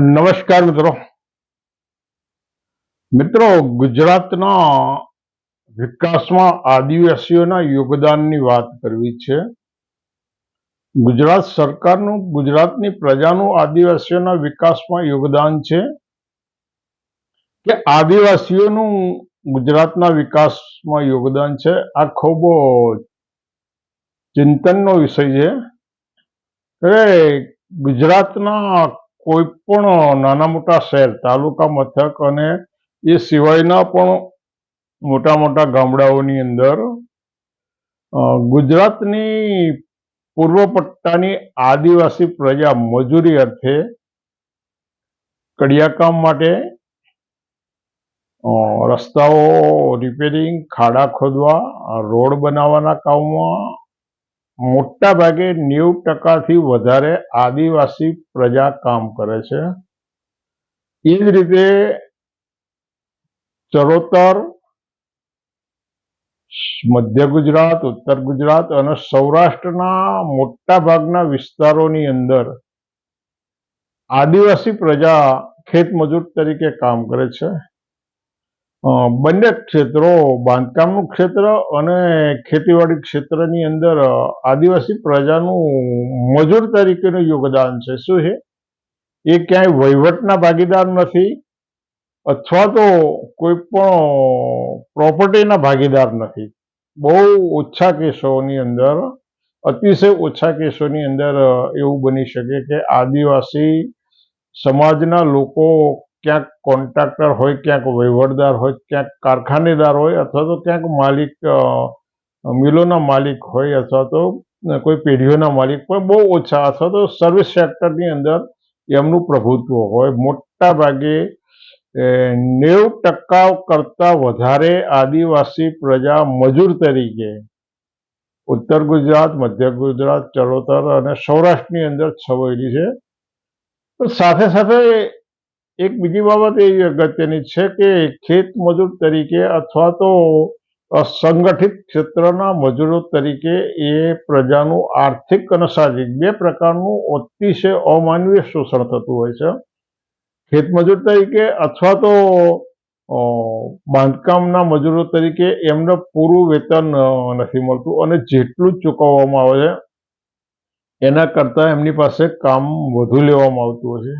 નમસ્કાર મિત્રો. મિત્રો, ગુજરાતના વિકાસમાં આદિવાસીઓના યોગદાનની વાત કરવી છે. ગુજરાત સરકારનું, ગુજરાતની પ્રજાનું આદિવાસીઓના વિકાસમાં યોગદાન છે કે આદિવાસીઓનું ગુજરાતના વિકાસમાં યોગદાન છે. આ ખૂબ ચિંતનનો વિષય છે. ગુજરાતના કોઈ પણ નાના મોટા શહેર, તાલુકા, મથક અને એ સિવાયના પણ મોટા મોટા ગામડાઓની અંદર ગુજરાતની પૂર્વ પટ્ટાની આદિવાસી પ્રજા મજૂરી અર્થે કડિયાકામ માટે રસ્તાઓ રિપેરિંગ ખાડા ખોદવા, રોડ બનાવવાના કામમાં મોટા ભાગે નેવું ટકાથી વધારે આદિવાસી પ્રજા કામ કરે છે. એ જ રીતે ચરોતર, મધ્ય ગુજરાત, ઉત્તર ગુજરાત અને સૌરાષ્ટ્રના મોટા ભાગના વિસ્તારોની અંદર આદિવાસી પ્રજા ખેતમજૂર તરીકે કામ કરે છે. બંને ક્ષેત્રો, બાંધકામનું ક્ષેત્ર અને ખેતીવાડી ક્ષેત્રની અંદર આદિવાસી પ્રજાનું મજૂર તરીકેનું યોગદાન છે. શું છે? એ ક્યાંય વહીવટના ભાગીદાર નથી અથવા તો કોઈ પણ પ્રોપર્ટીના ભાગીદાર નથી. બહુ ઓછા કેસોની અંદર, અતિશય ઓછા કેસોની અંદર એવું બની શકે કે આદિવાસી સમાજના લોકો ક્યાંક કોન્ટ્રાક્ટર હોય, ક્યાંક વહીવટદાર હોય, ક્યાંક કારખાનેદાર હોય અથવા તો ક્યાંક માલિક મિલોના માલિક હોય અથવા તો કોઈ પેઢીઓના માલિક હોય, બહુ ઓછા અથવા તો સર્વિસ સેક્ટરની અંદર એમનું પ્રભુત્વ હોય. મોટા ભાગે નેવું ટકા કરતા વધારે આદિવાસી પ્રજા મજૂર તરીકે ઉત્તર ગુજરાત, મધ્ય ગુજરાત, ચરોતર અને સૌરાષ્ટ્રની અંદર છવાયેલી છે. પણ સાથે સાથે એક બીજી બાબત એ અગત્યની છે કે ખેત મજૂર તરીકે અથવા તો સંગઠિત ક્ષેત્રના મજૂરો તરીકે એ પ્રજાનું આર્થિક અને શારીરિક બે પ્રકારનું અતિશય અમાનવીય શોષણ થતું હોય છે. ખેતમજૂર તરીકે અથવા તો બાંધકામના મજૂરો તરીકે એમને પૂરું વેતન નથી મળતું અને જેટલું જ ચૂકવવામાં આવે છે, એના કરતાં એમની પાસે કામ વધુ લેવામાં આવતું હોય છે.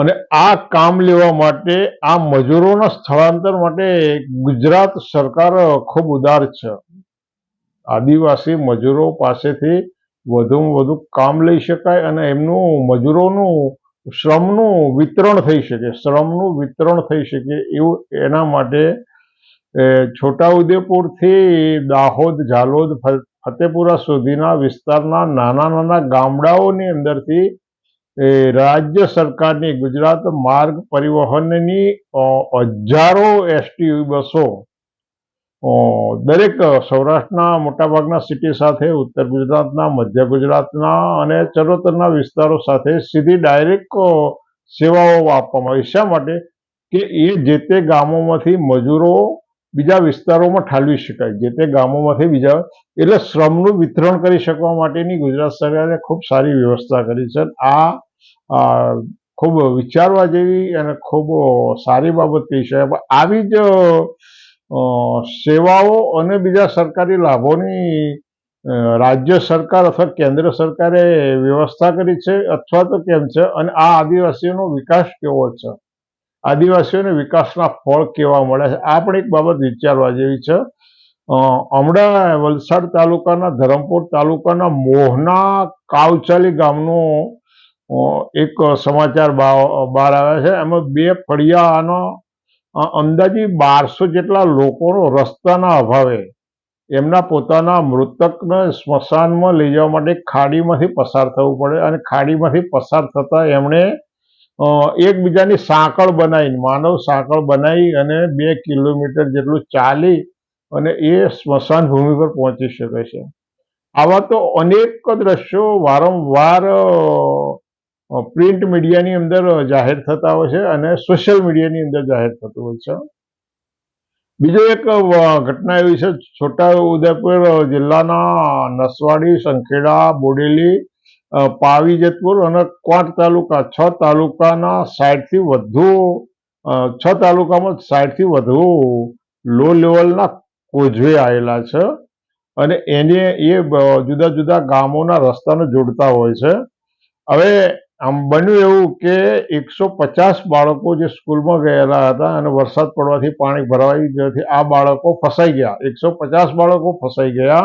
અને આ કામ લેવા માટે, આ મજૂરોના સ્થળાંતર માટે ગુજરાત સરકાર ખૂબ ઉદાર છે. આદિવાસી મજૂરો પાસેથી વધુમાં વધુ કામ લઈ શકાય અને એમનું મજૂરોનું શ્રમનું વિતરણ થઈ શકે, શ્રમનું વિતરણ થઈ શકે એવું એના માટે છોટાઉદેપુરથી દાહોદ, ઝાલોદ ફતેપુરા સુધીના વિસ્તારના નાના નાના ગામડાઓની અંદરથી એ રાજ્ય સરકારની ગુજરાત માર્ગ પરિવહનની હજારો એસટી બસો દરેક સૌરાષ્ટ્રના મોટાભાગના સિટી સાથે, ઉત્તર ગુજરાતના, મધ્ય ગુજરાતના અને ચરોતરના વિસ્તારો સાથે સીધી ડાયરેક્ટ સેવાઓ આપવામાં આવી. શા માટે? કે એ જે તે ગામોમાંથી મજૂરો બીજા વિસ્તારોમાં ઠાલવી શકાય. જે તે ગામોમાંથી બીજા, એટલે શ્રમનું વિતરણ કરી શકવા માટેની ગુજરાત સરકારે ખૂબ સારી વ્યવસ્થા કરી છે. આ ખૂબ વિચારવા જેવી અને ખૂબ સારી બાબત કહી શકાય. આવી જ સેવાઓ અને બીજા સરકારી લાભોની રાજ્ય સરકાર અથવા કેન્દ્ર સરકારે વ્યવસ્થા કરી છે અથવા તો કેમ છે? અને આ આદિવાસીઓનો વિકાસ કેવો છે? આદિવાસીઓને વિકાસના ફળ કેવા મળે છે? આ પણ એક બાબત વિચારવા જેવી છે. હમણાં વલસાડ તાલુકાના ધરમપુર તાલુકાના મોહના કાવચાલી ગામનો એક સમાચાર બહાર આવ્યા છે. એમાં બે ફળિયાનો અંદાજી બારસો જેટલા લોકોનો રસ્તાના અભાવે એમના પોતાના મૃતકને સ્મશાનમાં લઈ જવા માટે ખાડીમાંથી પસાર થવું પડે અને ખાડીમાંથી પસાર થતાં એમણે એકબીજાની સાંકળ બનાવીને, માનવ સાંકળ બનાવી અને બે કિલોમીટર જેટલું ચાલી અને એ સ્મશાન ભૂમિ પર પહોંચી શકે છે. આવા તો અનેક દ્રશ્યો વારંવાર પ્રિન્ટ મીડિયાની અંદર જાહેર થતા હોય છે અને સોશિયલ મીડિયાની અંદર જાહેર થતું હોય છે. બીજો એક ઘટના એવી છે છોટા ઉદેપુર જિલ્લાના નસવાડી, સંખેડા, બોડેલી પાવી, જેતપુર અને ક્વાંટ તાલુકા, છ તાલુકાના સાઠથી વધુ છ તાલુકામાં સાઠથી વધુ લો લેવલના કોઝવે આવેલા છે અને એને એ જુદા જુદા ગામોના રસ્તાને જોડતા હોય છે. હવે આમ બન્યું એવું કે એકસો પચાસ બાળકો જે સ્કૂલમાં ગયેલા હતા અને વરસાદ પડવાથી પાણી ભરાઈ ગયાથી આ બાળકો ફસાઈ ગયા. એકસો પચાસ બાળકો ફસાઈ ગયા.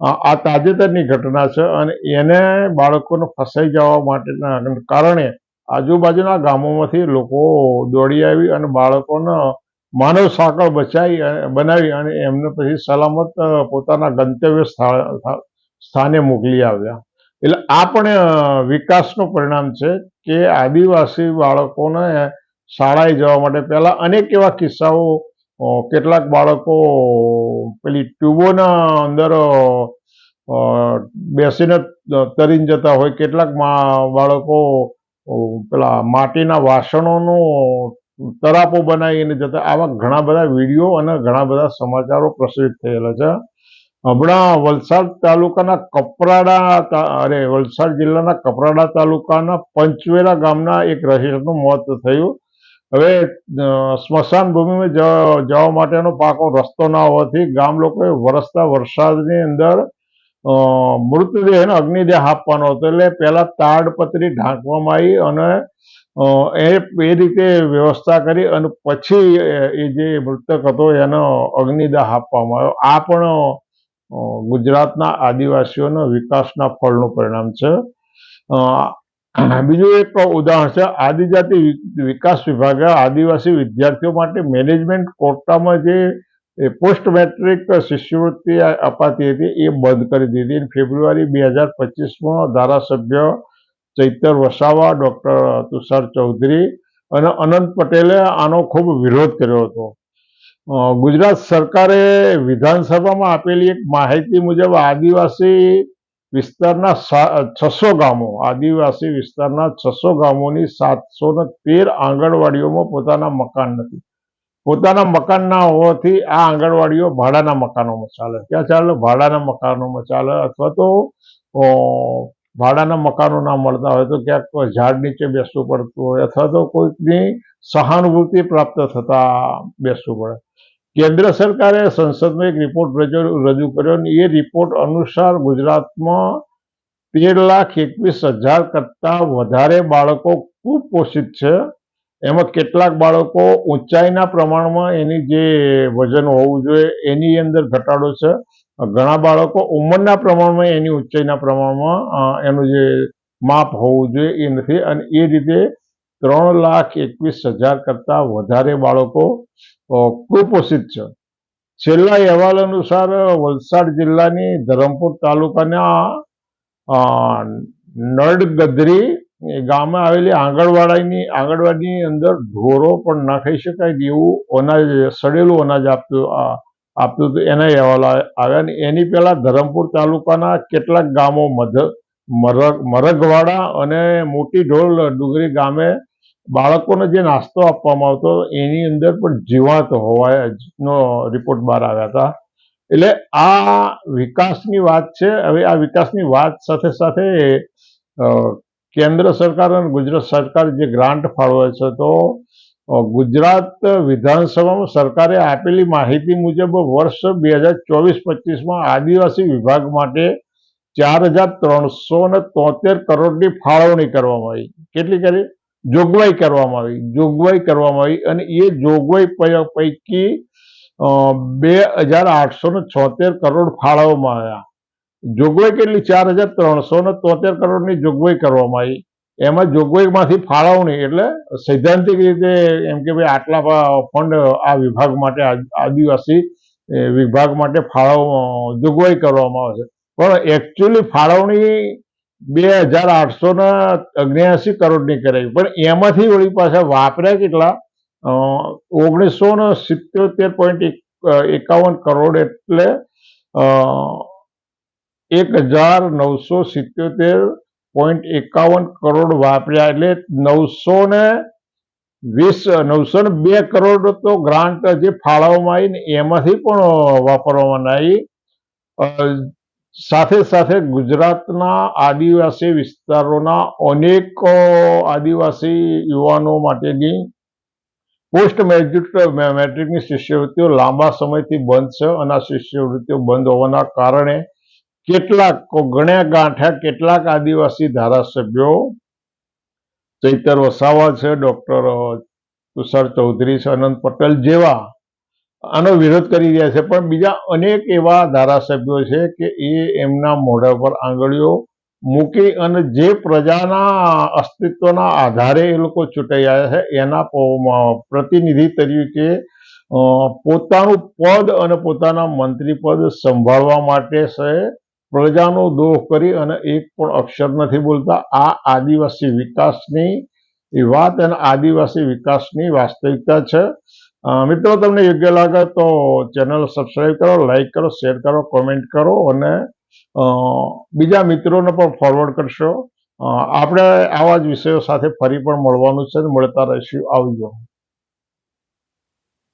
આ તાજેતરની ઘટના છે અને એને બાળકોને ફસાઈ જવા માટેના કારણે આજુબાજુના ગામોમાંથી લોકો દોડી આવી અને બાળકોને માનવ સાંકળ બચાવી બનાવી અને એમને પછી સલામત પોતાના ગંતવ્ય સ્થા- સ્થાને મોકલી આવ્યા. એટલે આ પણ વિકાસનું પરિણામ છે કે આદિવાસી બાળકોને શાળાએ જવા માટે પહેલાં અનેક એવા કિસ્સાઓ કેટલાક બાળકો પેલી ટ્યુબોના અંદર બેસીને તરીને જતા હોય, કેટલાક બાળકો પેલા માટીના વાસણોનો તરાપો બનાવીને જતા, આવા ઘણા બધા વીડિયો અને ઘણા બધા સમાચારો પ્રસિદ્ધ થયેલા છે. હમણાં વલસાડ તાલુકાના કપરાડા અરે, વલસાડ જિલ્લાના કપરાડા તાલુકાના પંચવેરા ગામના એક રહીશનું મોત થયું. હવે સ્મશાન ભૂમિમાં જવા માટેનો પાકો રસ્તો ના હોવાથી ગામ લોકોએ વરસતા વરસાદની અંદર મૃતદેહને અગ્નિદેહ આપવાનો હતો. એટલે પહેલાં તાડપત્રી ઢાંકવામાં આવી અને એ એ રીતે વ્યવસ્થા કરી અને પછી એ જે મૃતક હતો, એનો અગ્નિદાહ આપવામાં આવ્યો. આ પણ ગુજરાતના આદિવાસીઓના વિકાસના ફળનું પરિણામ છે. બીજું એક ઉદાહરણ છે, આદિજાતિ વિકાસ વિભાગે આદિવાસી વિદ્યાર્થીઓ માટે મેનેજમેન્ટ કોટામાં જે પોસ્ટ મેટ્રિક શિષ્યવૃત્તિ અપાતી હતી એ બંધ કરી દીધી. ફેબ્રુઆરી બે હજાર પચીસમાં ધારાસભ્ય ચૈતર વસાવા, ડૉક્ટર તુષાર ચૌધરી અને અનંત પટેલે આનો ખૂબ વિરોધ કર્યો હતો. ગુજરાત સરકારે વિધાનસભામાં આપેલી એક માહિતી મુજબ આદિવાસી વિસ્તારના છસો ગામો, આદિવાસી વિસ્તારના છસો ગામોની સાતસો તેર આંગણવાડીઓમાં પોતાના મકાન નથી. પોતાના મકાન ના હોવાથી આ આંગણવાડીઓ ભાડાના મકાનોમાં ચાલે. ક્યાં ચાલે? ભાડાના મકાનોમાં ચાલે અથવા તો ભાડાના મકાનો ના મળતા હોય તો ક્યાંક ઝાડ નીચે બેસવું પડતું હોય અથવા તો કોઈકની સહાનુભૂતિ પ્રાપ્ત થતા બેસવું પડે. કેન્દ્ર સરકારે સંસદમાં એક રિપોર્ટ રજૂ કર્યો અને એ રિપોર્ટ અનુસાર ગુજરાતમાં તેર લાખ એકવીસ હજાર કરતાં વધારે બાળકો કુપોષિત છે. એમાં કેટલાક બાળકો ઊંચાઈના પ્રમાણમાં એની જે વજન હોવું જોઈએ એની અંદર ઘટાડો છે. ઘણા બાળકો ઉંમરના પ્રમાણમાં એની ઊંચાઈના પ્રમાણમાં એનું જે માપ હોવું જોઈએ એ નથી. અને એ રીતે ત્રણ લાખ એકવીસ હજાર કરતાં વધારે બાળકો કુપોષિત છે. છેલ્લા અહેવાલ અનુસાર વલસાડ જિલ્લાની ધરમપુર તાલુકાના અ, નળગદરી ગામે આવેલી આંગણવાડીની આંગણવાડીની અંદર ઢોરો પણ ના ખાઈ શકાય એવું અનાજ સડેલું અનાજ આપતું આ- આપતું હતું, એના અહેવાલ આવ્યા ને એની પહેલા ધરમપુર તાલુકાના કેટલાક ગામો મધ, મરગ, મરગવાડા અને મોટી ઢોલ ડુંગરી ગામે બાળકોને જે નાસ્તો આપવામાં આવતો એની અંદર પણ જીવાત હોવાનો રિપોર્ટ બહાર આવ્યા હતા. એટલે આ વિકાસની વાત છે, હવે આ વિકાસની વાત સાથે સાથે કેન્દ્ર સરકાર અને ગુજરાત સરકાર જે ગ્રાન્ટ ફાળવે છે, તો ગુજરાત વિધાનસભામાં સરકારે આપેલી માહિતી મુજબ વર્ષ બે હજાર ચોવીસ પચીસમાં આદિવાસી વિભાગ માટે ચાર હજાર ત્રણસો ને તોતેર કરોડની ફાળવણી કરવામાં આવી. કેટલી કરી? જોગવાઈ કરવામાં આવી. જોગવાઈ કરવામાં આવી અને એ જોગવાઈ પૈકી બે હજાર આઠસો ને છોતેર કરોડ ફાળવવામાં આવ્યા. જોગવાઈ કેટલી? ચાર હજાર ત્રણસો ને તોતેર કરોડની જોગવાઈ કરવામાં આવી. એમાં જોગવાઈમાંથી ફાળવણી એટલે સૈદ્ધાંતિક રીતે એમ કે ભાઈ આટલા ફંડ આ વિભાગ માટે આદિવાસી વિભાગ માટે ફાળવ જોગવાઈ કરવામાં આવે છે. પણ એકચ્યુઅલી ફાળવણી બે હજાર આઠસો ને અગ્નિયાસી કરોડની કરાવી પણ એમાંથી વળી પાછા વાપર્યા કેટલા? ઓગણીસો ને સિત્યોતેર પોઈન્ટ એકાવન કરોડ એટલે એક હજાર નવસો સિત્યોતેર પોઈન્ટ એકાવન કરોડ વાપર્યા એટલે નવસો ને વીસ નવસો ને બે કરોડ તો ગ્રાન્ટ જે ફાળવવામાં આવી ને એમાંથી પણ વાપરવામાં આવી. સાથે સાથે ગુજરાતના આદિવાસી વિસ્તારોના અનેક આદિવાસી યુવાનો માટેની પોસ્ટ મેજ્યુટ મેટ્રિકની શિષ્યવૃત્તિઓ લાંબા સમયથી બંધ છે અને આ શિષ્યવૃત્તિઓ બંધ હોવાના કારણે કેટલાક ગણ્યા ગાંઠ્યા કેટલાક આદિવાસી ધારાસભ્યો, ચૈતર વસાવા છે, ડોક્ટર તુષાર ચૌધરી છે, અનંત પટેલ જેવા આનો વિરોધ કરી રહ્યા છે. પણ બીજા અનેક એવા ધારાસભ્યો છે કે એ એમના મોઢા પર આંગળીઓ મૂકી અને જે પ્રજાના અસ્તિત્વના આધારે એ લોકો ચૂંટાઈ આવ્યા છે, એના પ્રતિનિધિ તરીકે પોતાનું પદ અને પોતાના મંત્રી પદ સંભાળવા માટે છે. પ્રજાનો દોહ કરી અને એક પણ અક્ષર નથી બોલતા. આ આદિવાસી વિકાસની, એ વાત અને આદિવાસી વિકાસની વાસ્તવિકતા છે. મિત્રો, તમને યોગ્ય લાગે તો ચેનલ સબસ્ક્રાઈબ કરો લાઈક કરો, શેર કરો, કોમેન્ટ કરો અને બીજા મિત્રોને પણ ફોરવર્ડ કરશો. આપણે આવા જ વિષયો સાથે ફરી પણ મળવાનું છે. મળતા રહીશું. આવજો.